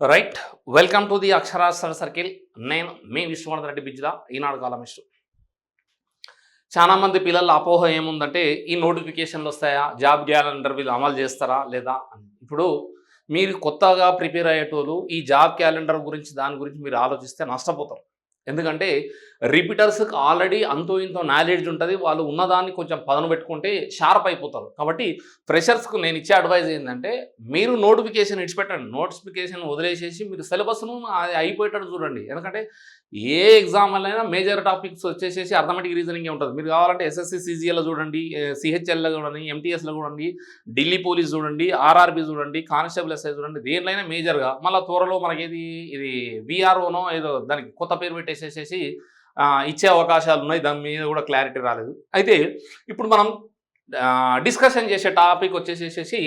Right welcome to the Aksharastra circle నేను మీ Vishwanath Reddy Bijjula Eenadu columnist చాలా మంది పిల్లల అపోహ ఏముందంటే ఈ నోటిఫికేషన్లు వస్తాయా? జాబ్ క్యాలెండర్ వీళ్ళు అమలు చేస్తారా లేదా అని. ఇప్పుడు మీరు కొత్తగా ప్రిపేర్ అయ్యేటోళ్ళు ఈ జాబ్ క్యాలెండర్ గురించి దాని గురించి మీరు ఆలోచిస్తే నష్టపోతారు. ఎందుకంటే రిపీటర్స్కి ఆల్రెడీ అంతో ఇంతో నాలెడ్జ్ ఉంటుంది వాళ్ళు ఉన్నదాన్ని కొంచెం పదను పెట్టుకుంటే షార్ప్ అయిపోతారు. కాబట్టి ఫ్రెషర్స్కు నేను ఇచ్చే అడ్వైజ్ ఏంటంటే మీరు నోటిఫికేషన్ ఇచ్చిపెట్టండి నోటిఫికేషన్ వదిలేసేసి మీరు సిలబస్ను అది అయిపోయేటట్టు చూడండి. ఎందుకంటే ఏ ఎగ్జామ్ మేజర్ టాపిక్స్ వచ్చేసేసి అర్థమెటిక్ రీజనింగ్ ఉంటుంది. మీరు కావాలంటే ఎస్ఎస్సి సిజిఎల్లో చూడండి సిహెచ్ఎల్లో చూడండి ఎంటీఎస్లో చూడండి ఢిల్లీ పోలీస్ చూడండి ఆర్ఆర్బి చూడండి కానిస్టేబుల్ ఎస్ఐ చూడండి దేనిలోనే మేజర్గా మళ్ళీ త్వరలో మనకి ఇది విఆర్ఓనో ఏదో దానికి కొత్త పేరు పెట్టేసేసేసి ఇచ్చే అవకాశాలు ఉన్నాయి. దాని మీద కూడా క్లారిటీ రాలేదు. అయితే ఇప్పుడు మనం డిస్కషన్ చేసే టాపిక్ వచ్చేసేసి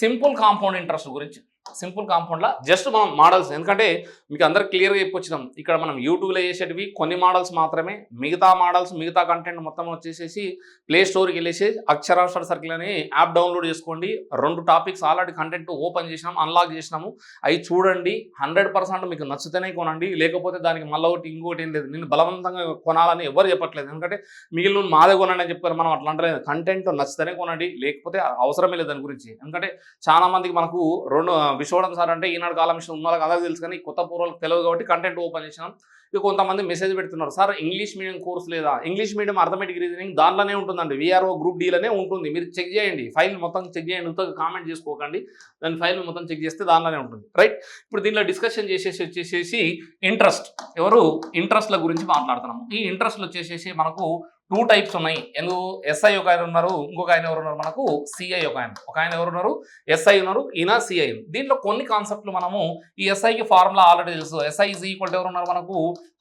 సింపుల్ కాంపౌండ్ ఇంట్రెస్ట్ గురించి. సింపుల్ కాంపౌండ్లా జస్ట్ మనం మోడల్స్. ఎందుకంటే మీకు అందరికి క్లియర్గా చెప్పొచ్చినాం. ఇక్కడ మనం యూట్యూబ్లో చేసేటివి కొన్ని మోడల్స్ మాత్రమే. మిగతా మోడల్స్ మిగతా కంటెంట్ మొత్తం వచ్చేసేసి ప్లే స్టోర్కి వెళ్ళేసి అక్షరాక్షర సర్కిల్ అని యాప్ డౌన్లోడ్ చేసుకోండి. రెండు టాపిక్స్ ఆల్రెడీ కంటెంట్ ఓపెన్ చేసినాం అన్లాక్ చేసినాము. అవి చూడండి. హండ్రెడ్ పర్సెంట్ మీకు నచ్చితేనే కొనండి. లేకపోతే దానికి మళ్ళీ ఒకటి ఇంకోటి ఏం లేదు. నేను బలవంతంగా కొనాలని ఎవరు చెప్పట్లేదు. ఎందుకంటే మిగిలిన మాదే కొనండి అని చెప్పారు. మనం అట్లా అంటలేదు. కంటెంట్ నచ్చితేనే కొనండి. లేకపోతే అవసరమే లేదు దాని గురించి. ఎందుకంటే చాలా మందికి మనకు రెండు విశ్వడం సార్ అంటే ఈనాడు కాలం మిషన్ ఉన్న వాళ్ళకి అందరికీ తెలుసు కానీ కొత్త పూర్వాలకు తెలియదు కాబట్టి కంటెంట్ ఓపెన్ చేసినాం. ఇక కొంతమంది మెసేజ్ పెడుతున్నారు. సార్ ఇంగ్లీష్ మీడియం కోర్స్ లేదా? ఇంగ్లీష్ మీడియం అర్థమెటిక్ రీజనింగ్ దాంట్లోనే ఉంటుందండి. విఆర్ఓ గ్రూప్ డీలోనే ఉంటుంది. మీరు చెక్ చేయండి. ఫైల్ మొత్తం చెక్ చేయండి. ఇంత కామెంట్ చేసుకోకండి. దాని ఫైల్ మొత్తం చెక్ చేస్తే దాంట్లోనే ఉంటుంది. రైట్ ఇప్పుడు దీనిలో డిస్కషన్ చేసేసి వచ్చేసేసి ఇంట్రెస్ట్ ఎవరు? ఇంట్రెస్ట్ల గురించి మాట్లాడుతున్నాము. ఈ ఇంట్రెస్ట్లు వచ్చేసేసి మనకు టూ టైప్స్ ఉన్నాయి. ఎందుకు ఎస్ఐ ఒక ఆయన ఉన్నారు ఇంకొక ఆయన ఎవరు ఉన్నారు మనకు? సిఐ ఒక ఆయన. ఒక ఆయన ఎవరు ఉన్నారు? ఎస్ఐ ఉన్నారు ఈయన సిఐ దీంట్లో కొన్ని కాన్సెప్ట్లు మనము ఈ ఎస్ఐకి ఫార్ములా ఆల్రెడీ తెలుసు. ఎస్ఐ ఈజ్ ఈక్వల్ ఎవరు ఉన్నారు మనకు?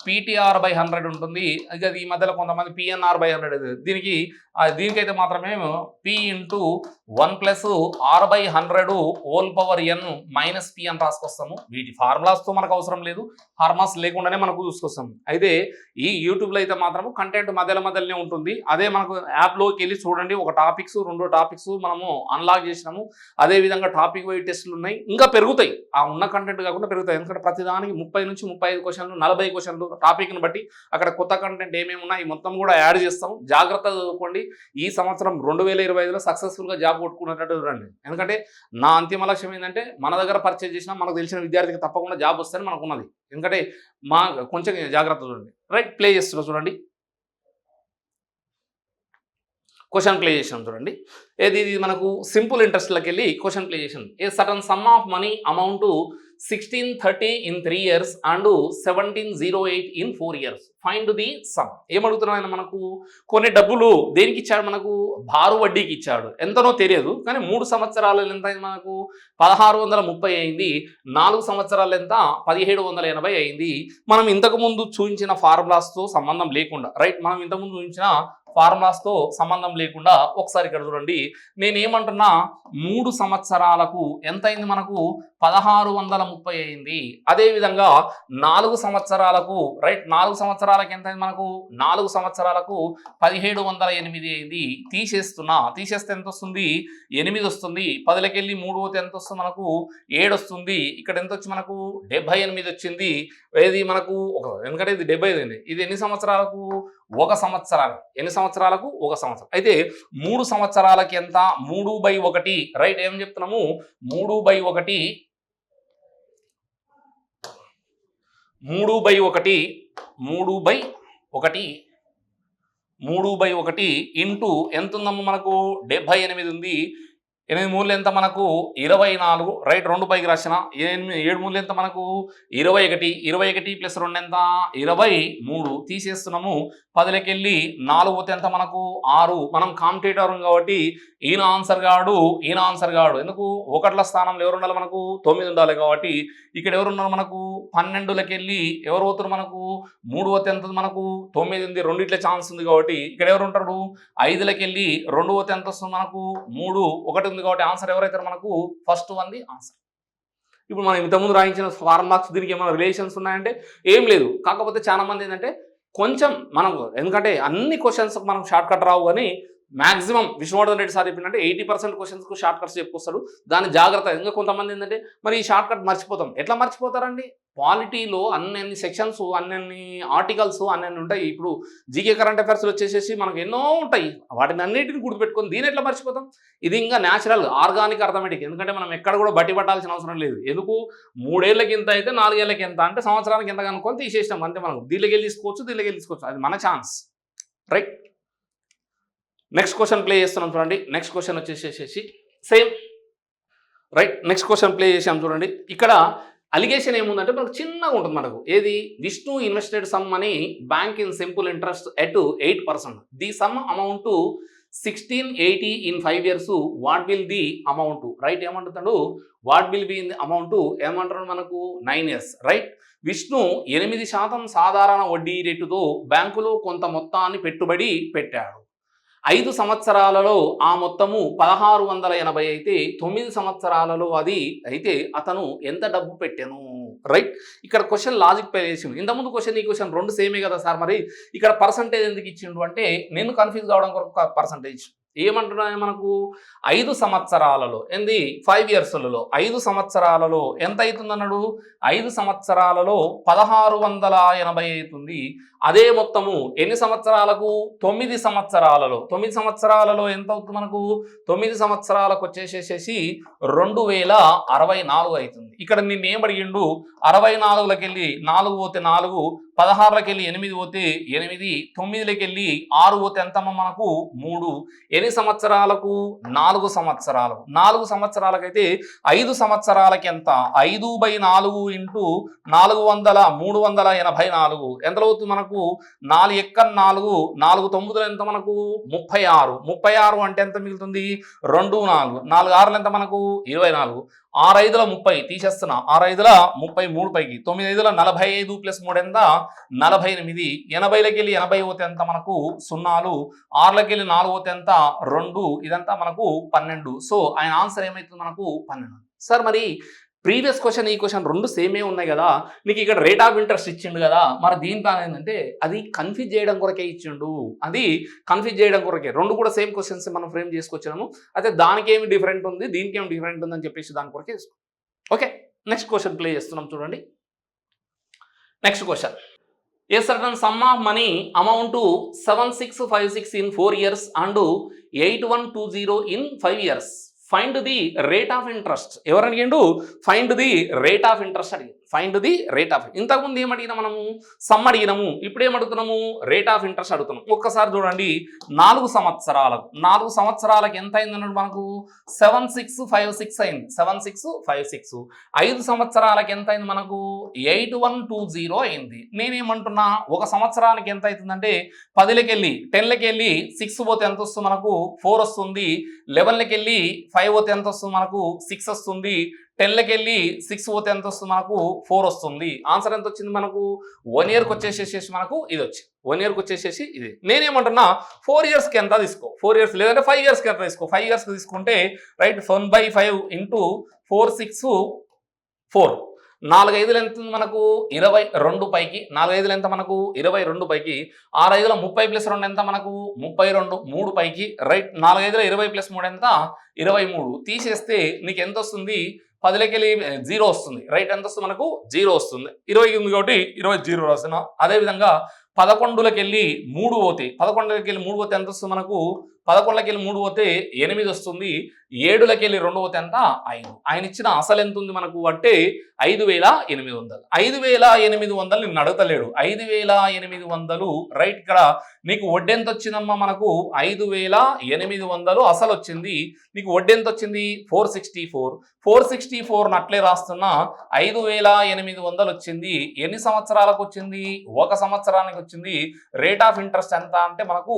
పీటీఆర్ బై హండ్రెడ్ ఉంటుంది. ఇక ఈ మధ్యలో కొంతమంది పిఎన్ఆర్ బై హండ్రెడ్ దీనికి దీనికైతే మాత్రమే P into one plus R by hundred whole power N minus P అని రాసుకొస్తాము. వీటి ఫార్ములాస్తో మనకు అవసరం లేదు. ఫార్ములాస్ లేకుండానే మనకు చూసుకొస్తాం అయితే ఈ యూట్యూబ్లో అయితే మాత్రం కంటెంట్ మధ్యలో మధ్యలోనే ఉంటుంది. అదే మనకు యాప్లోకి వెళ్ళి చూడండి ఒక టాపిక్స్ రెండు టాపిక్స్ మనము అన్లాక్ చేసినాము. అదే విధంగా టాపిక్ వైజ్ టెస్టులు ఉన్నాయి. ఇంకా పెరుగుతాయి. ఆ ఉన్న కంటెంట్ కాకుండా పెరుగుతాయి. ఎందుకంటే ప్రతిదానికి ముప్పై నుంచి ముప్పై ఐదు క్వశ్చన్లు నలభై క్వశ్చన్లు టాపిక్ని బట్టి అక్కడ కొత్త కంటెంట్ ఏమేమి ఉన్నాయి మొత్తం కూడా యాడ్ చేస్తాం. జాగ్రత్తగా చదువుకోండి. ఈ సంవత్సరం రెండు వేల ఇరవై ఐదులో సక్సెస్ఫుల్గా జాబ్ కొట్టుకున్నట్టు చూడండి. ఎందుకంటే నా అంతిమ లక్ష్యం ఏంటంటే మన దగ్గర పర్చేజ్ చేసినా మనకు తెలిసిన విద్యార్థికి తప్పకుండా జాబ్ వస్తేనే మనకు ఉన్నది ఎందుకంటే మా కొంచెం జాగ్రత్త చూడండి. రైట్? ప్లే చేస్తున్నా చూడండి. క్వశ్చన్ ప్లే చేసాం చూడండి. ఏది ఇది మనకు సింపుల్ ఇంట్రెస్ట్లోకి వెళ్ళి క్వశ్చన్ ప్లే చేసాం a certain sum of money amount sixteen thirty in three years and seventeen zero eight in four years. Find the sum. ఏమడుగుతున్నాడు మనకు? కొన్ని డబ్బులు దేనికి ఇచ్చాడు? మనకు భారు వడ్డీకి ఇచ్చాడు. ఎంతనో తెలియదు కానీ మూడు సంవత్సరాలు ఎంత మనకు? పదహారు వందల ముప్పై అయింది నాలుగు సంవత్సరాలు ఎంత పదిహేడు వందల ఎనభై అయింది. మనం ఇంతకుముందు చూపించిన ఫార్ములాస్తో సంబంధం లేకుండా రైట్? మనం ఇంతకుముందు చూపించిన ఫార్ములాస్తో సంబంధం లేకుండా ఒకసారి ఇక్కడ చూడండి. నేనేమంటున్నా మూడు సంవత్సరాలకు ఎంత అయింది మనకు? పదహారు వందల ముప్పై అయింది. అదేవిధంగా నాలుగు సంవత్సరాలకు రైట్ నాలుగు సంవత్సరాలకు ఎంత అయింది మనకు? నాలుగు సంవత్సరాలకు పదిహేడు వందల ఎనిమిది అయింది. తీసేస్తున్నా. తీసేస్తే ఎంత వస్తుంది ఎనిమిది వస్తుంది. పదిలకెళ్ళి మూడు పోతే ఎంత వస్తుంది మనకు? ఏడు వస్తుంది ఇక్కడ ఎంత వచ్చి మనకు? డెబ్బై ఎనిమిది వచ్చింది. ఇది మనకు? ఒక ఎందుకంటే ఇది డెబ్బై ఐదు ఇది ఎన్ని సంవత్సరాలకు? ఒక సంవత్సరాలు. ఎన్ని సంవత్సరాలకు? ఒక సంవత్సరం. అయితే మూడు సంవత్సరాలకి ఎంత? మూడు బై ఒకటి. రైట్ ఏం చెప్తున్నాము? మూడు బై ఒకటి. మూడు బై ఒకటి. మూడు బై ఒకటి. మూడు బై ఒకటి ఇంటూ ఎంత ఉందమ్మా మనకు? డెబ్బై ఎనిమిది ఉంది. ఎనిమిది మూలు ఎంత మనకు? ఇరవై నాలుగు. రైట్ రెండు పైకి రాసిన. ఎనిమిది ఏడు మూలు ఎంత మనకు? ఇరవై ఒకటి. ఇరవై ఒకటి ప్లస్ రెండు ఎంత? ఇరవై మూడు. తీసేస్తున్నాము. పదిలకెళ్ళి నాలుగు పోతే ఎంత మనకు? ఆరు. మనం కాంపిటేటర్ కాబట్టి ఈయన ఆన్సర్ కాడు ఈయన ఆన్సర్ కాడు ఎందుకు? ఒకట్ల స్థానంలో ఎవరు ఉండాలి మనకు? తొమ్మిది ఉండాలి కాబట్టి. ఇక్కడ ఎవరు ఉన్నారు మనకు? పన్నెండులకెళ్ళి ఎవరు పోతున్నారు మనకు? మూడు పోతే ఎంత మనకు? తొమ్మిది ఉంది. రెండిట్ల ఛాన్స్ ఉంది కాబట్టి ఇక్కడ ఎవరు ఉంటారు? ఐదులకెళ్ళి రెండు పోతే ఎంత వస్తుంది మనకు? మూడు. ఒకటి ఉంది కాబట్టి ఆన్సర్ ఎవరైతే మనకు ఫస్ట్ వన్ది ఆన్సర్. ఇప్పుడు మనం ఇంతకుముందు రాయించిన ఫార్మాక్స్ దీనికి ఏమైనా రిలేషన్స్ ఉన్నాయంటే? ఏం లేదు. కాకపోతే చాలా మంది ఏంటంటే కొంచెం మనం ఎందుకంటే అన్ని క్వశ్చన్స్ మనం షార్ట్ కట్ రావు కానీ మాక్సిమం విష్ణువర్ధన్ రెడ్డి సార్ చెప్పిందంటే ఎయిటీ పర్సెంట్ క్వశ్చన్స్కు షార్ట్ కట్స్ చెప్పుకొస్తాడు. దాని జాగ్రత్త ఇంకా కొంతమంది ఏంటంటే మరి ఈ షార్ట్ కట్ మర్చిపోతాం. ఎట్లా మర్చిపోతారండి? పాలిటీలో అన్ని సెక్షన్స్ అన్ని ఆర్టికల్స్ అన్ని ఉంటాయి. ఇప్పుడు జీకే కరెంట్ అఫైర్స్ వచ్చేసేసి మనకు ఎన్నో ఉంటాయి. వాటిని అన్నిటిని గుర్తుపెట్టుకొని దీని ఎట్లా మర్చిపోతాం? ఇది ఇంకా న్యాచురల్ ఆర్గానిక్ అర్థమెటిక్ ఎందుకంటే మనం ఎక్కడ కూడా బట్టి పట్టాల్సిన అవసరం లేదు. ఎందుకు? మూడేళ్ళకి ఎంత అయితే నాలుగేళ్ళకి ఎంత అంటే సంవత్సరానికి ఎంత కనుక్కొని తీసేసినాం. అంతే మనం దీనికి వెళ్ళి తీసుకోవచ్చు దీనికి వెళ్ళి తీసుకోవచ్చు. అది మన chance right next question play చేస్తున్నాం చూడండి. నెక్స్ట్ క్వశ్చన్ వచ్చేసేసి same right next question play చేసాం చూడండి. ఇక్కడ అలిగేషన్ ఏముందంటే మనకు చిన్నగా ఉంటుంది మనకు. ఏది? విష్ణు ఇన్వెస్టెడ్ సమ్ అని bank in simple interest at eight percent the sum amount sixteen eighty in five years what will the amount right ఏమంటున్నాడు what will be in the amount ఏమంటున్నాడు మనకు? నైన్ ఇయర్స్ రైట్ విష్ణు ఎనిమిది శాతం సాధారణ వడ్డీ రేటుతో బ్యాంకులో కొంత మొత్తాన్ని పెట్టుబడి పెట్టాడు. ఐదు సంవత్సరాలలో ఆ మొత్తము పదహారు వందల ఎనభై అయితే తొమ్మిది సంవత్సరాలలో అది అయితే అతను ఎంత డబ్బు పెట్టాను? రైట్ ఇక్కడ క్వశ్చన్ లాజిక్ పై వేసిండు. ఇంతకుముందు క్వశ్చన్ ఈ క్వశ్చన్ రెండు సేమే కదా సార్ మరి? ఇక్కడ పర్సంటేజ్ ఎందుకు ఇచ్చిండు అంటే నేను కన్ఫ్యూజ్ కావడం కొరకు పర్సంటేజ్ ఏమంటున్నాయి మనకు? ఐదు సంవత్సరాలలో. ఏంది? ఫైవ్ ఇయర్స్లలో ఐదు సంవత్సరాలలో ఎంత అవుతుందన్నాడు ఐదు సంవత్సరాలలో పదహారు వందల ఎనభై అవుతుంది అదే మొత్తము ఎన్ని సంవత్సరాలకు? తొమ్మిది సంవత్సరాలలో. తొమ్మిది సంవత్సరాలలో ఎంత అవుతుంది మనకు? తొమ్మిది సంవత్సరాలకు వచ్చేసేసేసి రెండు వేల అరవై నాలుగు అవుతుంది ఇక్కడ నిన్ను ఏం అడిగిండు? అరవై నాలుగులకి వెళ్ళి నాలుగు పోతే నాలుగు పదహారులకి వెళ్ళి ఎనిమిది పోతే ఎనిమిది తొమ్మిదిలోకి వెళ్ళి ఆరు పోతే ఎంతమ్మ మనకు? మూడు. ఎన్ని సంవత్సరాలకు? నాలుగు సంవత్సరాలు నాలుగు సంవత్సరాలకైతే ఐదు సంవత్సరాలకి ఎంత ఐదు బై నాలుగు ఇంటూ నాలుగు వందల మూడు వందల ఎనభై నాలుగు. ఎంత అవుతుంది మనకు? నాలుగు ఎక్క నాలుగు నాలుగు తొమ్మిదిలో ఎంత మనకు? ముప్పై ఆరు. ముప్పై ఆరు అంటే ఎంత మిగులుతుంది? రెండు నాలుగు. నాలుగు ఆరులు ఎంత మనకు? ఇరవై నాలుగు. ఆరు ఐదుల ముప్పై తీసేస్తున్నా. ఆరు ఐదుల ముప్పై మూడు పైకి. తొమ్మిది ఐదుల నలభై ఐదు ప్లస్ మూడు ఎంత నలభై ఎనిమిది. ఎనభైలకి వెళ్ళి ఎనభై పోతే ఎంత మనకు సున్నాలు. ఆరులకి వెళ్ళి నాలుగు పోతే ఎంత రెండు. ఇదంతా మనకు పన్నెండు. సో ఆయన ఆన్సర్ ఏమవుతుంది మనకు? పన్నెండు. సార్ మరి ప్రీవియస్ క్వశ్చన్ ఈ క్వశ్చన్ రెండు సేమే ఉన్నాయి కదా. నీకు ఇక్కడ రేట్ ఆఫ్ ఇంట్రెస్ట్ ఇచ్చిండు కదా. మరి దీంతో ఏంటంటే అది కన్ఫ్యూజ్ చేయడం కొరకే ఇచ్చిండు. అది కన్ఫ్యూజ్ చేయడం కొరకే. రెండు కూడా సేమ్ క్వశ్చన్స్ మనం ఫ్రేమ్ చేసుకొచ్చినాము. అయితే దానికి ఏమి డిఫరెంట్ ఉంది దీనికి ఏమి డిఫరెంట్ ఉంది అని చెప్పేసి దాని కొరకే ఓకే నెక్స్ట్ క్వశ్చన్ ప్లే చేస్తున్నాం చూడండి. Next question a certain sum of money amount seven six five six in four years and eight one two zero in five years find the rate of interest ఎవరు అడిగిండు? Find the rate of interest అడిగి find the rate of ఇంతకుముందు ఏం అడిగినా మనము? Sum అడిగినాము. ఇప్పుడు ఏమడుగుతున్నాము అడుగుతున్నాము? రేట్ ఆఫ్ ఇంట్రెస్ట్ అడుగుతున్నాము ఒక్కసారి చూడండి. నాలుగు సంవత్సరాలకు నాలుగు సంవత్సరాలకు ఎంత అయిందన్నాడు మనకు? సెవెన్ సిక్స్ ఫైవ్ సిక్స్ అయింది. సెవెన్ సిక్స్ ఫైవ్ సిక్స్ ఐదు సంవత్సరాలకి ఎంత అయింది మనకు? ఎయిట్ వన్ టూ జీరో అయింది. నేనేమంటున్నా? ఒక సంవత్సరానికి ఎంత అవుతుందంటే పదిలకి వెళ్ళి టెన్లకి వెళ్ళి సిక్స్ పోతే ఎంత వస్తుంది మనకు? ఫోర్ వస్తుంది. లెవెన్లకి వెళ్ళి ఫైవ్ పోతే ఎంత వస్తుంది మనకు సిక్స్ వస్తుంది. టెన్లకి వెళ్ళి సిక్స్ పోతే ఎంత వస్తుంది మనకు ఫోర్ వస్తుంది. ఆన్సర్ ఎంత వచ్చింది మనకు? వన్ ఇయర్కి వచ్చేసేసి మనకు ఇది వచ్చింది. వన్ ఇయర్కి వచ్చేసేసి ఇది. నేనేమంటున్నా ఫోర్ ఇయర్స్కి ఎంత తీసుకో? ఫోర్ ఇయర్స్ లేదంటే ఫైవ్ ఇయర్స్కి ఎంత తీసుకో? ఫైవ్ ఇయర్స్కి తీసుకుంటే right one by five into four six four నాలుగైదులు ఎంత ఉంది మనకు ఇరవై రెండు పైకి నాలుగైదులు ఎంత మనకు ఇరవై రెండు పైకి ఆరైదుల ముప్పై ప్లస్ రెండు ఎంత మనకు? ముప్పై రెండు మూడు పైకి రైట్ నాలుగైదుల ఇరవై ప్లస్ మూడు ఎంత? ఇరవై మూడు. తీసేస్తే నీకు ఎంత వస్తుంది? పదిలకెళ్ళి జీరో వస్తుంది. రైట్ ఎంత వస్తుంది మనకు? జీరో వస్తుంది. ఇరవై ఉంది కాబట్టి ఇరవై జీరో రాసిన. అదేవిధంగా పదకొండులకి వెళ్ళి మూడు పోతే పదకొండులకి వెళ్ళి మూడు పోతే ఎంత వస్తుంది మనకు? పదకొండులకి వెళ్ళి మూడు పోతే ఎనిమిది వస్తుంది ఏడులకి వెళ్ళి రెండు పోతే ఎంత? ఐదు. ఆయన ఇచ్చిన అసలు ఎంత ఉంది మనకు అంటే ఐదు వేల ఎనిమిది వందలు. ఐదు వేల ఎనిమిది వందలు నేను అడగతలేడు ఐదు వేల ఎనిమిది వందలు రైట్ ఇక్కడ. నీకు వడ్డెంత వచ్చిందమ్మా మనకు? ఐదు వేల ఎనిమిది వందలు అసలు వచ్చింది నీకు వడ్డెంత వచ్చింది four sixty four. Four sixty four నట్లే రాస్తున్నా ఐదు వేల ఎనిమిది వందలు వచ్చింది ఎన్ని సంవత్సరాలకు వచ్చింది ఒక సంవత్సరానికి వచ్చింది రేట్ ఆఫ్ ఇంట్రెస్ట్ ఎంత అంటే మనకు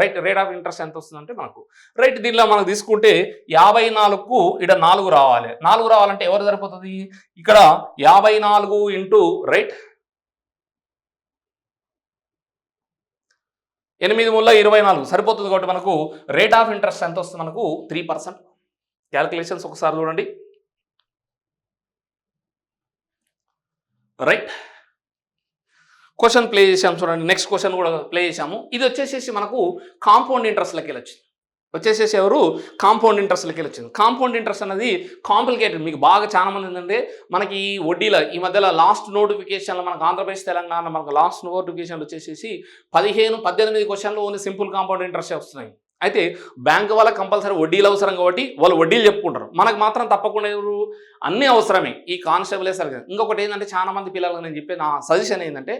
రైట్ రేట్ ఆఫ్ ఇంట్రెస్ట్ ఎంత వస్తుందంటే మనకు. రైట్ దీనిలో మనకు తీసుకుంటే యాభై నాలుగుకు ఇక్కడ నాలుగు రావాలి. నాలుగు రావాలంటే ఎవరు సరిపోతుంది? ఇక్కడ యాభై నాలుగు ఇంటూ రైట్ ఎనిమిది ముళ్ళ ఇరవై నాలుగు. సరిపోతుంది కాబట్టి మనకు రేట్ ఆఫ్ ఇంట్రెస్ట్ ఎంత వస్తుంది మనకు? త్రీ పర్సెంట్ క్యాలిక్యులేషన్స్ ఒకసారి చూడండి. రైట్ క్వశ్చన్ ప్లే చేసాం చూడండి. నెక్స్ట్ క్వశ్చన్ కూడా ప్లే చేసాము ఇది వచ్చేసేసి మనకు కాంపౌండ్ ఇంట్రెస్ట్లకి వెళ్ళి వచ్చింది వచ్చేసేసి ఎవరు? కాంపౌండ్ ఇంట్రెస్ట్లకి వెళ్ళి వచ్చింది కాంపౌండ్ ఇంట్రెస్ట్ అనేది కాంప్లికేటెడ్ మీకు బాగా చాలా మంది ఏంటంటే మనకి ఈ వడ్డీల ఈ మధ్యలో లాస్ట్ నోటిఫికేషన్లో మనకు ఆంధ్రప్రదేశ్ తెలంగాణ మనకు లాస్ట్ నోటిఫికేషన్లు వచ్చేసేసి పదిహేను పద్దెనిమిది క్వశ్చన్లు ఓన్లీ సింపుల్ కాంపౌండ్ ఇంట్రెస్ట్ వస్తున్నాయి. అయితే బ్యాంక్ వాళ్ళ కంపల్సరీ వడ్డీలు అవసరం కాబట్టి వాళ్ళు వడ్డీలు చెప్పుకుంటారు. మనకు మాత్రం తప్పకుండా ఎవరు? అన్నీ అవసరమే. ఈ కానిస్టేబులే సరిగ్గా. ఇంకొకటి ఏంటంటే చాలా మంది పిల్లలకు నేను చెప్పే నా సజెషన్ ఏంటంటే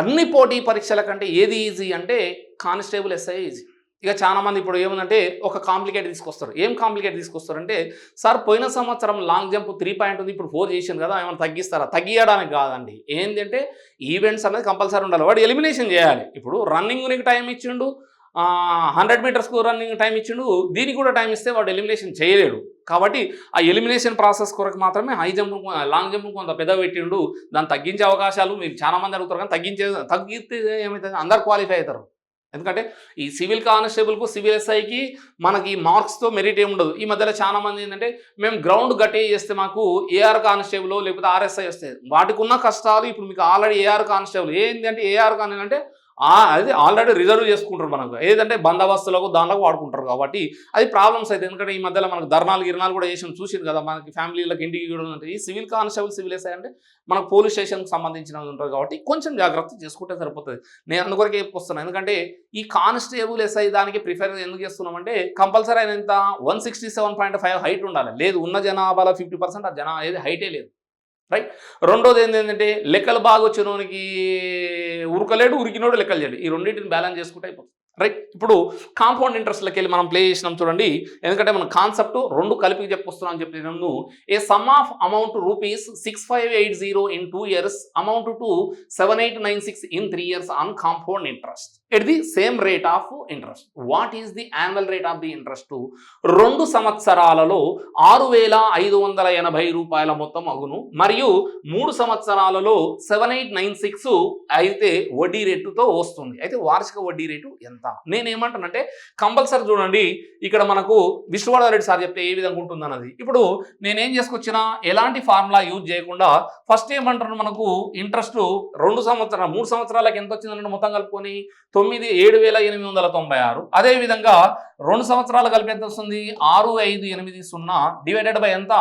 అన్ని పోటీ పరీక్షల కంటే ఏది ఈజీ అంటే కానిస్టేబుల్ ఎస్ఐ ఈజీ ఇక చాలా మంది ఇప్పుడు ఏముందంటే ఒక కాంప్లికేట్ తీసుకొస్తారు. ఏం కాంప్లికేట్ తీసుకొస్తారంటే సార్ పోయిన సంవత్సరం లాంగ్ జంప్ త్రీ పాయింట్ ఉంది ఇప్పుడు ఫోర్ చేసింది కదా ఏమైనా తగ్గిస్తారా? తగ్గియడానికి కాదండి. ఏంటంటే ఈవెంట్స్ అనేది కంపల్సరీ ఉండాలి. వాడు ఎలిమినేషన్ చేయాలి. ఇప్పుడు రన్నింగ్కి టైం ఇచ్చిండు హండ్రెడ్ మీటర్స్కు రన్నింగ్ టైం ఇచ్చిండు దీనికి కూడా టైం ఇస్తే వాడు ఎలిమినేషన్ చేయలేడు. కాబట్టి ఆ ఎలిమినేషన్ ప్రాసెస్ కొరకు మాత్రమే హై జంప్ లాంగ్ జంప్ కొంత పెద్ద పెట్టిండు. దాన్ని తగ్గించే అవకాశాలు మీరు చాలామంది అడుగుతారు కానీ తగ్గించే తగ్గితే ఏమవుతుంది అందరు క్వాలిఫై అవుతారు. ఎందుకంటే ఈ సివిల్ కానిస్టేబుల్కు సివిల్ ఎస్ఐకి మనకి మార్క్స్తో మెరిట్ ఏమి ఉండదు. ఈ మధ్యలో చాలా మంది ఏంటంటే మేము గ్రౌండ్ గట్టే చేస్తే మాకు ఏఆర్ కానిస్టేబుల్ లేకపోతే ఆర్ఎస్ఐ వస్తాయి. వాటికి ఉన్న కష్టాలు ఇప్పుడు మీకు ఆల్రెడీ ఏఆర్ కానిస్టేబుల్. ఏంటి అంటే ఏఆర్ కాని అంటే అది ఆల్రెడీ రిజర్వ్ చేసుకుంటారు మనకు. ఏదంటే బందోబస్తులకు దానిలో వాడుకుంటారు కాబట్టి అది ప్రాబ్లమ్స్ అయితే. ఎందుకంటే ఈ మధ్యలో మనకు ధర్నాలు గిరణాలు కూడా చేసి చూసింది కదా మనకి ఫ్యామిలీలకు ఇంటికి కూడా ఉంటాయి ఈ సివిల్ కానిస్టేబుల్ సివిల్ ఎస్ఐ అంటే మనకు పోలీస్ స్టేషన్కి సంబంధించినది ఉంటుంది కాబట్టి కొంచెం జాగ్రత్త చేసుకుంటే సరిపోతుంది. నేను అందుకొరకే చెప్పుకొస్తున్నాను ఎందుకంటే ఈ కానిస్టేబుల్ ఎస్ఐ దానికి ప్రిఫర్ ఎందుకు చేస్తున్నామంటే కంపల్సరీ అయిన ఎంత one sixty seven point five height ఉండాలి. లేదు ఉన్న జనాభాలో ఫిఫ్టీ పర్సెంట్ ఆ జనా ఏది హైటే లేదు. రైట్ రెండోది ఏంటంటే లెక్కలు బాగా వచ్చినోనికి ఉరకలేడు ఉరికినోడు లెక్కలు చేయడు. ఈ రెండింటిని బ్యాలెన్స్ చేసుకుంటే అయిపోతుంది. రైట్ ఇప్పుడు కాంపౌండ్ ఇంట్రెస్ట్లకి వెళ్ళి మనం ప్లే చేసినాం చూడండి. ఎందుకంటే మన కాన్సెప్ట్ రెండు కలిపి చెప్పొస్తున్నాం అని చెప్పినాము a sum of amount rupees six five eight zero in two years amount to seven eight nine six in three years on compound interest at the same rate of interest what is the annual rate of the interest రెండు సంవత్సరాలలో ఆరు వేల ఐదు వందల ఎనభై రూపాయల మొత్తం అగును. మరియు మూడు సంవత్సరాలలో సెవెన్ ఎయిట్ నైన్ సిక్స్ అయితే వడ్డీ రేటుతో వస్తుంది. అయితే వార్షిక వడ్డీ రేటు ఎంత? నేనేమంటానంటే కంపల్సరీ చూడండి ఇక్కడ మనకు విశ్వనాథ రెడ్డి సార్ చెప్తే ఏ విధంగా ఉంటుంది అన్నది ఇప్పుడు నేనేం చేసుకొచ్చినా ఎలాంటి ఫార్ములా యూజ్ చేయకుండా ఫస్ట్ ఏమంటారు మనకు ఇంట్రెస్ట్ రెండు సంవత్సరాలు మూడు సంవత్సరాలకు ఎంత వచ్చిందంటే మొత్తం కలుపుకొని తొమ్మిది ఏడు వేల ఎనిమిది వందల తొంభై ఆరు. అదేవిధంగా రెండు సంవత్సరాలు కలిపి ఎంత వస్తుంది? ఆరు ఐదు ఎనిమిది సున్నా డివైడెడ్ బై ఎంత?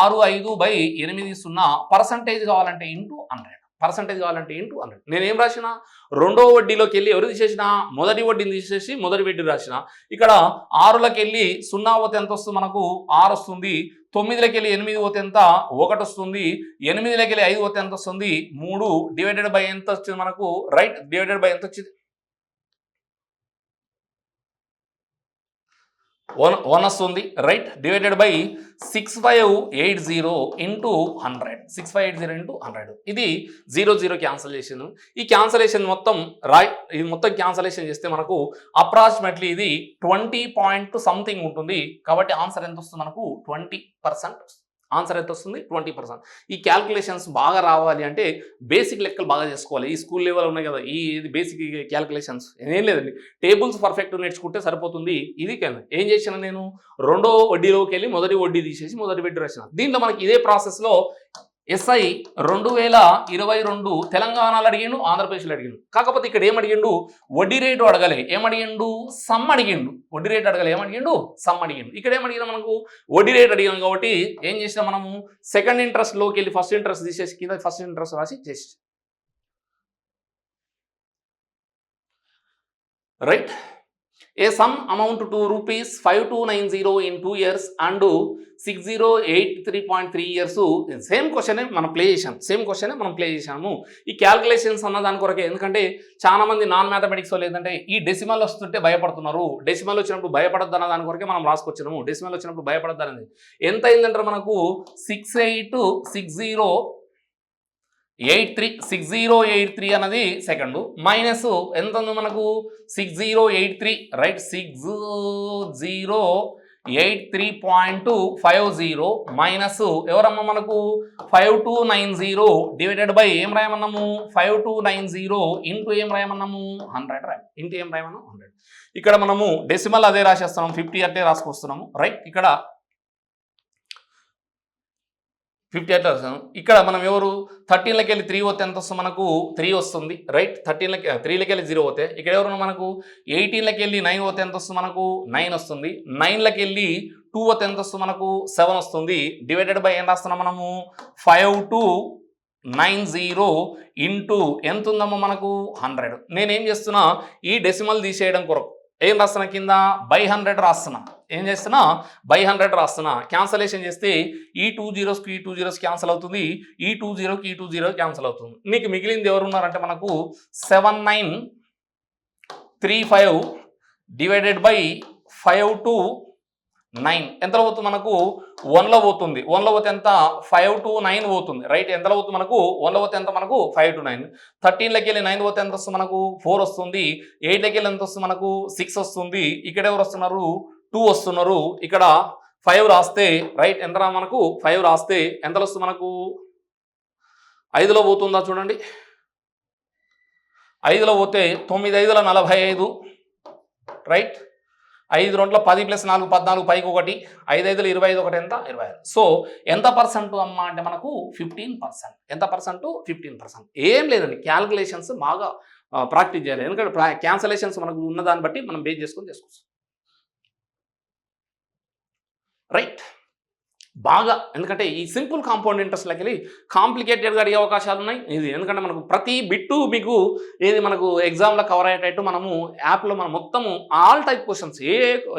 ఆరు ఐదు బై ఎనిమిది సున్నా. పర్సంటేజ్ కావాలంటే ఇంటూ హండ్రెడ్. పర్సంటేజ్ కావాలంటే ఇంటూ హండ్రెడ్. నేనేం రాసిన? రెండో వడ్డీలోకి వెళ్ళి ఎవరు తీసేసిన మొదటి వడ్డీని తీసేసి మొదటి వడ్డీ రాసిన. ఇక్కడ ఆరులోకి వెళ్ళి సున్నా పోతే ఎంత వస్తుంది మనకు? ఆరు వస్తుంది. తొమ్మిదిలోకి వెళ్ళి ఎనిమిది పోతే ఎంత? ఒకటి వస్తుంది. ఎనిమిదిలోకి వెళ్ళి ఐదు పోతే ఎంత వస్తుంది? మూడు. డివైడెడ్ బై ఎంత వచ్చింది మనకు? రైట్. డివైడెడ్ బై ఎంత వచ్చింది? వన్ వన్ వస్తుంది right? Divided by six five eight zero into hundred six five eight zero into hundred ఇది జీరో జీరో క్యాన్సలేషన్ ఈ క్యాన్సలేషన్ మొత్తం రాయ్ ఇది మొత్తం క్యాన్సలేషన్ చేస్తే మనకు అప్రాక్సిమేట్లీ ఇది ట్వంటీ పాయింట్ సంథింగ్ ఉంటుంది. కాబట్టి ఆన్సర్ ఎంత వస్తుంది మనకు? ట్వంటీ పర్సెంట్ ఆన్సర్ ఎంత వస్తుంది? Twenty percent. ఈ క్యాల్కులేషన్స్ బాగా రావాలి అంటే బేసిక్ లెక్కలు బాగా చేసుకోవాలి. ఈ స్కూల్ లెవెల్ ఉన్నాయి కదా ఈ ఇది బేసిక్ క్యాల్కులేషన్స్. ఏం లేదండి. టేబుల్స్ పర్ఫెక్ట్ నేర్చుకుంటే సరిపోతుంది. ఇది కదా. ఏం చేసిన నేను? రెండో వడ్డీలోకి వెళ్ళి మొదటి వడ్డీ తీసేసి మొదటి వడ్డీ రాసిన. దీంట్లో మనకి ఇదే ప్రాసెస్లో ఎస్ఐ రెండు వేల ఇరవై రెండు తెలంగాణలో అడిగిండు ఆంధ్రప్రదేశ్లో అడిగిండు. కాకపోతే ఇక్కడ ఏమడిగిండు వడ్డీ రేటు అడగలే. ఏమడిగిండు? సమ్ అడిగిండు. వడ్డీ రేటు అడగలే. ఏమడిగిండు? సమ్ అడిగిండు. ఇక్కడ ఏమడిగిన మనకు? వడ్డీ రేట్ అడిగాం కాబట్టి ఏం చేసినా మనము? సెకండ్ ఇంట్రెస్ట్లోకి వెళ్ళి ఫస్ట్ ఇంట్రెస్ట్ తీసేసి కింద ఫస్ట్ ఇంట్రెస్ట్ రాసి చేసి right? A sum amount to rupees five two nine zero in two years and six zero eight three point three years same క్వశ్చనే మనం ప్లే చేసాం సేమ్ క్వశ్చనే మనం ప్లే చేసాము ఈ క్యాల్కులేషన్స్ అన్న దాని కొరకే ఎందుకంటే చాలా మంది నాన్ మ్యాథమెటిక్స్ లేదంటే ఈ డెసిమల్ వస్తుంటే భయపడుతున్నారు. డెసిమల్ వచ్చినప్పుడు భయపడద్దు అన్న దాని కొరకే మనం రాసుకొచ్చినాము. డెసిమల్ వచ్చినప్పుడు భయపడద్దు అనేది. ఎంత అయిందంటారు మనకు? Six eight six zero eight three six zero eight three అన్నది సెకండ్. మైనస్ ఎంత ఉంది మనకు? Six zero eight three right? Six zero eight three point five zero minus ఎవరమ్మా మనకు? Five two nine zero divided by ఏం రాయమన్నాము? Five two nine zero into ఏం రాయమన్నాము? Hundred రాయ ఇంటూ ఏం రాయమన్నాము? హండ్రెడ్. ఇక్కడ మనము డెసిమల్ అదే రాసేస్తున్నాము ఫిఫ్టీ అంటే రాసుకొస్తున్నాము రైట్? ఇక్కడ ఫిఫ్టీ ఎయిట్ వస్తుంది ఇక్కడ మనం ఎవరు? థర్టీన్లకి వెళ్ళి త్రీ పోతే ఎంత వస్తుంది మనకు? త్రీ వస్తుంది రైట్ థర్టీన్లకి త్రీలకి వెళ్ళి జీరో పోతే ఇక్కడ ఎవరు మనకు? ఎయిటీన్లకి వెళ్ళి నైన్ పోతే ఎంత వస్తుంది మనకు? నైన్ వస్తుంది. నైన్లకి వెళ్ళి టూ పోతే ఎంత వస్తుంది మనకు? సెవెన్ వస్తుంది. డివైడెడ్ బై ఏం రాస్తున్నాం మనము? Five two nine zero into ఎంత ఉందమ్మా మనకు? హండ్రెడ్ నేనేం చేస్తున్నా ఈ డెసిమల్ తీసేయడం కొరకు ఏం రాస్తున్నా కింద? బై హండ్రెడ్ రాస్తున్నా. ఏం చేస్తున్నా? బై హండ్రెడ్ రాస్తున్నా. క్యాన్సలేషన్ చేస్తే ఈ టూ జీరోస్కి ఈ టూ జీరోస్ క్యాన్సల్ అవుతుంది. ఈ టూ జీరోకి ఈ టూ జీరో క్యాన్సల్ అవుతుంది. నీకు మిగిలింది ఎవరు ఉన్నారంటే మనకు seven nine three five divided by five two nine. ఎంతలో పోతుంది మనకు? వన్లో పోతుంది. వన్లో పోతే ఎంత? ఫైవ్ టు నైన్ పోతుంది. రైట్? ఎంతలో పోతుంది మనకు? వన్లో పోతే ఎంత మనకు? Five two nine. థర్టీన్లోకి వెళ్ళి నైన్ పోతే ఎంత వస్తుంది మనకు? ఫోర్ వస్తుంది. ఎయిట్లోకి వెళ్ళి ఎంత వస్తుంది మనకు? సిక్స్ వస్తుంది. ఇక్కడ ఎవరు వస్తున్నారు? టూ వస్తున్నారు. ఇక్కడ ఫైవ్ రాస్తే రైట్? ఎంత మనకు? ఫైవ్ రాస్తే ఎంతలో వస్తుంది మనకు? ఐదులో పోతుందా చూడండి. ఐదులో పోతే తొమ్మిది ఐదుల నలభై ఐదు. రైట్? ఐదు రెండుల పది ప్లస్ నాలుగు పద్నాలుగు పైకి ఒకటి ఐదు ఐదులు ఇరవై ఐదు ఒకటి ఎంత? ఇరవై ఐదు సో ఎంత పర్సెంట్ అమ్మ అంటే మనకు ఫిఫ్టీన్ పర్సెంట్. ఎంత పర్సెంట్? Fifteen percent. ఏం లేదండి. క్యాల్కులేషన్స్ బాగా ప్రాక్టీస్ చేయాలి. ఎందుకంటే క్యాన్సలేషన్స్ మనకు ఉన్న దాన్ని బట్టి మనం బేస్ చేసుకొని చేసుకోవచ్చు. రైట్. బాగా ఎందుకంటే ఈ సింపుల్ కాంపౌండ్ ఇంట్రెస్ట్లోకి వెళ్ళి కాంప్లికేటెడ్గా అడిగే అవకాశాలు ఉన్నాయి ఇది ఎందుకంటే మనకు ప్రతి బిట్టు మీకు ఏది మనకు ఎగ్జామ్లో కవర్ అయ్యేటట్టు మనము యాప్లో మనం మొత్తము ఆల్ టైప్ క్వశ్చన్స్ ఏ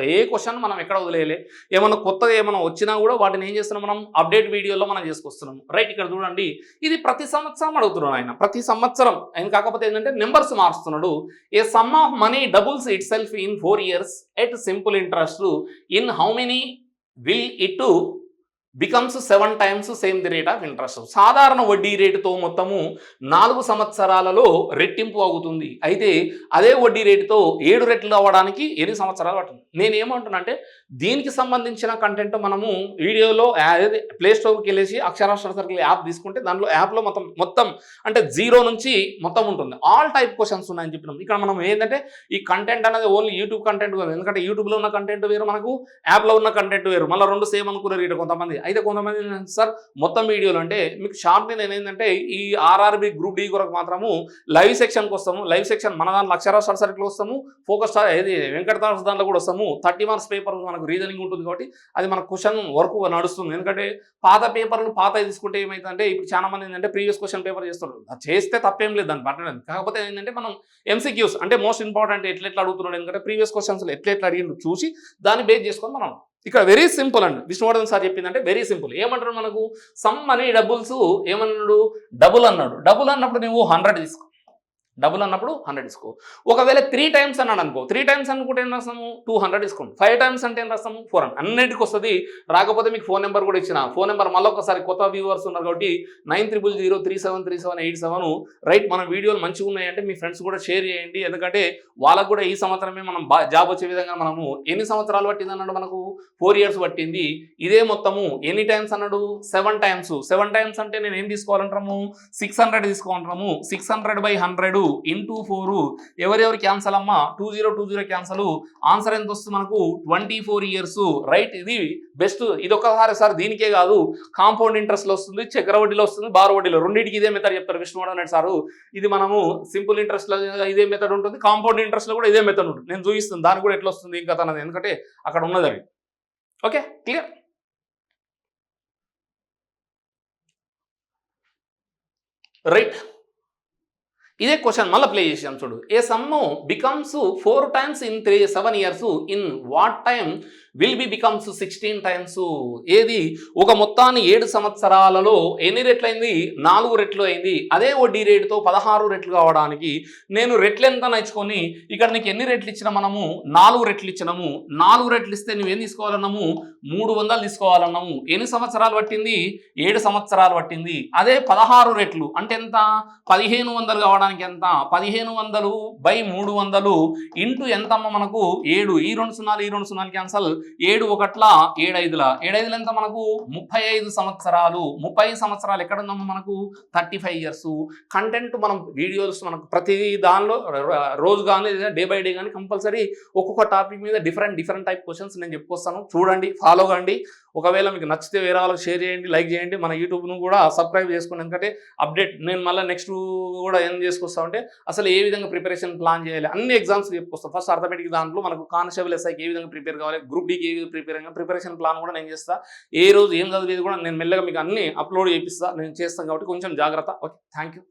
ఏ క్వశ్చన్ మనం ఎక్కడ వదిలేయలే ఏమన్నా కొత్తగా ఏమైనా వచ్చినా కూడా వాటిని ఏం చేస్తున్నాం మనం? అప్డేట్ వీడియోలో మనం చేసుకొస్తున్నాం. రైట్ ఇక్కడ చూడండి. ఇది ప్రతి సంవత్సరం అడుగుతున్నాడు ఆయన. ప్రతి సంవత్సరం. ఆయన కాకపోతే ఏంటంటే numbers మారుస్తున్నాడు. A sum of money doubles itself in four years at simple interest in how many will it becomes seven times same the rate of interest సాధారణ వడ్డీ రేటుతో మొత్తము నాలుగు సంవత్సరాలలో రెట్టింపు అవుతుంది. అయితే అదే వడ్డీ రేటుతో ఏడు రెట్లు అవ్వడానికి ఎన్ని సంవత్సరాలు పడుతుంది. నేను ఏమంటున్నా అంటే దీనికి సంబంధించిన కంటెంట్ మనము వీడియోలో ప్లే స్టోర్కి వెళ్ళేసి అక్షరాక్షర సర్కిల్ యాప్ తీసుకుంటే దాంట్లో యాప్లో మొత్తం మొత్తం అంటే జీరో నుంచి మొత్తం ఉంటుంది. ఆల్ టైప్ క్వశ్చన్స్ ఉన్నాయని చెప్పినాం. ఇక్కడ మనం ఏంటంటే ఈ కంటెంట్ అనేది ఓన్లీ యూట్యూబ్ కంటెంట్ కాదు. ఎందుకంటే యూట్యూబ్లో ఉన్న కంటెంట్ వేరు మనకు యాప్లో ఉన్న కంటెంట్ వేరు. మళ్ళీ రెండు సేమ్ అనుకున్నారు ఇక్కడ కొంతమంది. అయితే కొంతమంది సార్ మొత్తం వీడియోలు అంటే మీకు షార్ట్ నేను ఏంటంటే ఈ ఆర్ఆర్బి గ్రూప్ డి కొరకు మాత్రము లైవ్ సెక్షన్కి వస్తాము. లైవ్ సెక్షన్ మన దాంట్లో అక్షరాస్త్ర సర్కిల్ వస్తాము. ఫోకస్ ఏది వెంకటదాస్ దాంట్లో కూడా వస్తాము. థర్టీ మార్క్స్ పేపర్ మనకు రీజనింగ్ ఉంటుంది కాబట్టి అది మన క్వశ్చన్ వర్క్ నడుస్తుంది. ఎందుకంటే పాత పేపర్లు పాత తీసుకుంటే ఏమైతుందంటే ఇప్పుడు చాలా మంది ఏంటంటే ప్రీవియస్ క్వశ్చన్ పేపర్ చేస్తున్నారు. చేస్తే తప్పేం లేదు దాన్ని పట్టడం. కాకపోతే ఏంటంటే మనం ఎంసీక్యూస్ అంటే మోస్ట్ ఇంపార్టెంట్ ఎట్లా ఎట్లా అడుగుతున్నాడు? ఎందుకంటే ప్రీవియస్ క్వశ్చన్స్ ఎట్లా ఎట్లా అడిగిండు చూసి దాన్ని బేస్ చేసుకొని మనం ఇక్కడ వెరీ సింపుల్ అండి. విష్ణువర్ధన్ సార్ చెప్పిందంటే వెరీ సింపుల్ ఏమంటారు మనకు? సమ్ మనీ డబుల్స్ ఏమన్నాడు? డబుల్ అన్నాడు. డబుల్ అన్నప్పుడు నువ్వు హండ్రెడ్ తీసుకో. డబుల్ అన్నప్పుడు హండ్రెడ్ ఇసుకో ఒకవేళ త్రీ టైమ్స్ అన్నాడు అనుకో త్రీ టైమ్స్ అనుకుంటే ఏం రాస్తాము? టూ హండ్రెడ్ ఇసుకోండి ఫైవ్ టైమ్స్ అంటే ఏం రాస్తాము? ఫోర్ హండ్రెడ్ అన్నిటికి వస్తుంది. రాకపోతే మీకు ఫోన్ నెంబర్ కూడా ఇచ్చిన. ఫోన్ నెంబర్ మళ్ళీ ఒకసారి కొత్త వ్యూవర్స్ ఉన్నారు కాబట్టి nine triple zero three seven three seven eight seven right మన వీడియోలు మంచిగా ఉన్నాయంటే మీ ఫ్రెండ్స్ కూడా షేర్ చేయండి. ఎందుకంటే వాళ్ళకు కూడా ఈ సంవత్సరమే మనం బా- జాబ్ వచ్చే విధంగా మనము ఎన్ని సంవత్సరాలు పట్టింది అన్నాడు మనకు? ఫోర్ ఇయర్స్ పట్టింది. ఇదే మొత్తము ఎన్ని టైమ్స్ అన్నాడు? సెవెన్ టైమ్స్ సెవెన్ టైమ్స్ అంటే నేను ఏం తీసుకోవాలంటాము? Six hundred తీసుకోవాలంటాము. Six hundred by hundred into four. ఎవరెవరు క్యాన్సల్ అమ్మా? Two zero two zero cancel answer ఎంత వస్తుంది మనకు? ట్వంటీ ఫోర్ ఇయర్స్ రైట్ ఇది బెస్ట్ ఇది ఒక్కసారి సార్ దీనికే కాదు. కాంపౌండ్ ఇంట్రెస్ట్లో వస్తుంది చక్రవడ్డీలో వస్తుంది బార్ వడ్డీలో. రెండింటికి ఇదే మెథడ్ చెప్తారు విష్ణువర్ధన్ రెడ్డి సారు. ఇది మనము సింపుల్ ఇంట్రెస్ట్లో ఇదే మెథడ్ ఉంటుంది కాంపౌండ్ ఇంట్రెస్ట్లో కూడా ఇదే మెథడ్ ఉంటుంది. నేను చూపిస్తాను దాని కూడా ఎట్లా వస్తుంది ఇంకా తనది ఎందుకంటే అక్కడ ఉన్నది ఓకే క్లియర్ రైట్ ఇదే క్వశ్చన్ మళ్ళీ ప్లే చేసాం చూడు. A sum becomes four times in three seven years in what time will be becomes sixteen times ఏది? ఒక మొత్తాన్ని ఏడు సంవత్సరాలలో ఎన్ని రెట్లు అయింది నాలుగు రెట్లు అయింది. అదే వడ్డీ రేటుతో పదహారు రెట్లు కావడానికి నేను రెట్లు ఎంత నచ్చుకొని ఇక్కడ నీకు ఎన్ని రెట్లు ఇచ్చిన మనము నాలుగు రెట్లు ఇచ్చినాము. నాలుగు రెట్లు ఇస్తే నువ్వేం తీసుకోవాలన్నాము? మూడు వందలు తీసుకోవాలన్నాము. ఎన్ని సంవత్సరాలు పట్టింది? ఏడు సంవత్సరాలు పట్టింది. అదే పదహారు రెట్లు అంటే ఎంత? పదిహేను వందలు కావడానికి ఎంత? పదిహేను వందలు బై మూడు వందలు ఇంటూ ఎంతమ్మ మనకు? ఏడు. ఈ రెండు సున్నాలు ఈ రెండు సున్నాలు క్యాన్సల్ ఏడు ఒకట్ల ఏడైదుల ఏడైదుల ఎంత మనకు? ముప్పై ఐదు సంవత్సరాలు. ముప్పై సంవత్సరాలు ఎక్కడ ఉందమ్మా మనకు? Thirty five years. కంటెంట్ మనం వీడియోస్ మనకు ప్రతి దానిలో రోజు కానీ డే బై డే కానీ కంపల్సరీ ఒక్కొక్క టాపిక్ మీద డిఫరెంట్ డిఫరెంట్ టైప్ క్వశ్చన్స్ నేను చెప్పుకొస్తాను. చూడండి ఫాలో కండి. ఒకవేళ మీకు నచ్చితే వేరే వాళ్ళకి షేర్ చేయండి లైక్ చేయండి. మన యూట్యూబ్ను కూడా సబ్స్క్రైబ్ చేసుకోండి ఎందుకంటే అప్డేట్ నేను మళ్ళీ నెక్స్ట్ కూడా ఏం చేసుకొస్తామంటే అసలు ఏ విధంగా ప్రిపరేషన్ ప్లాన్ చేయాలి అన్ని ఎగ్జామ్స్ చెప్పుకొస్తాం. ఫస్ట్ అర్థమెటిక్ దాంట్లో మనకు కానిస్టేబుల్ ఎస్ఐకి ఏ విధంగా ప్రిపేర్ కావాలి గ్రూప్ డీకి ఏ విధంగా ప్రిపేర్ అయ్యాలి ప్రిపరేషన్ ప్లాన్ కూడా నేను చేస్తా. ఏ రోజు ఏం చదివేది కూడా నేను మెల్లగా మీకు అన్ని అప్లోడ్ చేపిస్తా. నేను చేస్తాను కాబట్టి కొంచెం జాగ్రత్త. Okay thank you